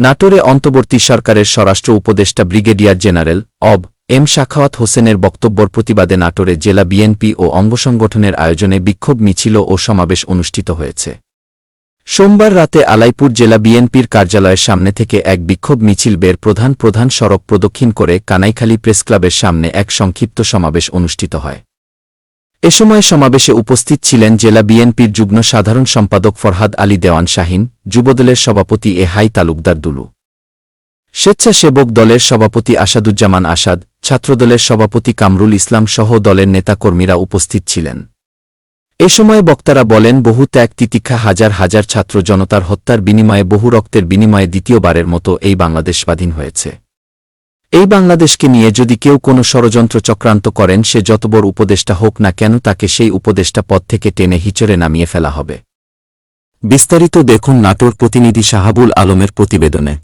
নাটোরে অন্তর্বর্তী সরকারের স্বরাষ্ট্র উপদেষ্টা ব্রিগেডিয়ার জেনারেল অব এম শাখাওয়াত হোসেনের বক্তব্যর প্রতিবাদে নাটোরে জেলা বিএনপি ও অঙ্গসংগঠনের আয়োজনে বিক্ষোভ, মিছিল ও সমাবেশ অনুষ্ঠিত হয়েছে। সোমবার রাতে আলাইপুর জেলা বিএনপির কার্যালয়ের সামনে থেকে এক বিক্ষোভ, মিছিল বের প্রধান প্রধান সড়ক প্রদক্ষিণ করে কানাইখালী প্রেসক্লাবের সামনে এক সংক্ষিপ্ত সমাবেশ অনুষ্ঠিত হয়। এ সময় সমাবেশে উপস্থিত ছিলেন জেলা বিএনপির যুগ্ম সাধারণ সম্পাদক ফরহাদ আলী দেওয়ান শাহিন, যুবদলের সভাপতি এ হাই তালুকদার দুলু। স্বেচ্ছাসেবক দলের সভাপতি আসাদুজ্জামান আসাদ, ছাত্রদলের সভাপতি কামরুল ইসলাম সহ দলের নেতাকর্মীরা উপস্থিত ছিলেন। এ সময় বক্তারা বলেন, বহু ত্যাগ তিতিক্ষা হাজার হাজার ছাত্র জনতার হত্যার বিনিময়ে বহু রক্তের বিনিময়ে দ্বিতীয়বারের মতো এই বাংলাদেশ স্বাধীন হয়েছে। এই বাংলাদেশকে নিয়ে যদি কেউ কোনো ষড়যন্ত্র চক্রান্ত করেন, সে যত বড় উপদেষ্টা হোক না কেন তাকে সেই উপদেষ্টা পদ থেকে টেনে হিচড়ে নামিয়ে ফেলা হবে। বিস্তারিত দেখুন নাটোর প্রতিনিধি শাহাবুল আলমের প্রতিবেদনে।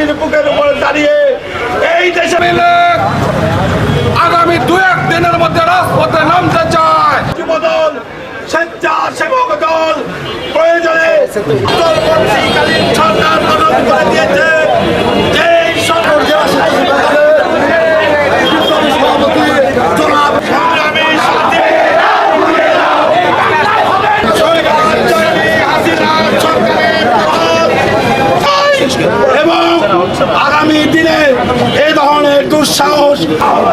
মাটির বুকের উপরে দাঁড়িয়ে এই দেশে মিলে আগামী দু এক দিনের মধ্যে রাজপথে নামতে চায়। যুবদল, স্বেচ্ছাসেবক দল, প্রয়োজনে অন্তর্বর্তীকালীন সরকার গঠন করে দিয়েছে। এবং আগামী দিনে এ ধরনের দুঃসাহস আমরা